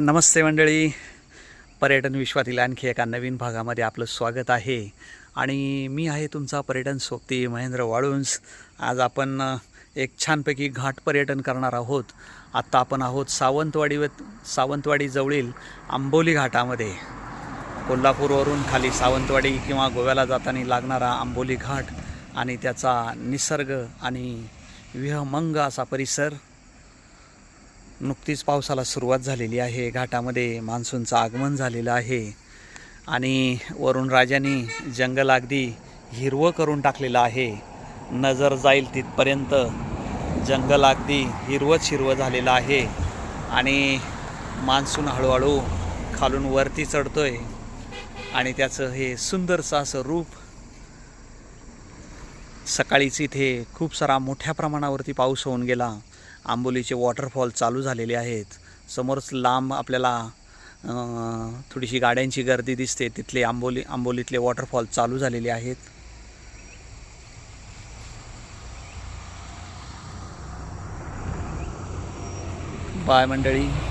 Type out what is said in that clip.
नमस्ते मंडळी. पर्यटन विश्वातील आणखी एका नवीन भागामध्ये आपलं स्वागत आहे. आणि मी आहे तुमचा पर्यटन सोबती महेंद्र वाळुंज. आज आपण एक छानपैकी घाट पर्यटन करणार आहोत. आत्ता आपण आहोत सावंतवाडी व सावंतवाडी जवळील आंबोली घाटामध्ये. कोल्हापूरवरून खाली सावंतवाडी किंवा गोव्याला जाताना लागणारा आंबोली घाट आणि त्याचा निसर्ग आणि विहमंग असा परिसर नुकतीच पावसाला सुरुवात झालेली आहे. घाटामध्ये मान्सूनचं आगमन झालेलं आहे. आणि वरून राजाने जंगल अगदी हिरवं करून टाकलेलं आहे. नजर जाईल तिथपर्यंत जंगल अगदी हिरवंच हिरवं झालेलं आहे. आणि मान्सून हळूहळू खालून वरती चढतो आहे आणि त्याचं हे सुंदरसं असं रूप सकाळीच इथे खूप सारा मोठ्या प्रमाणावरती पाऊस होऊन गेला. आंबोलीचे वॉटरफॉल चालू झालेले आहेत. समोरच लांब आपल्याला थोडीशी गाड्यांची गर्दी दिसते. तिथले आंबोली आंबोलीतले वॉटरफॉल चालू झालेले आहेत. बाय मंडळी.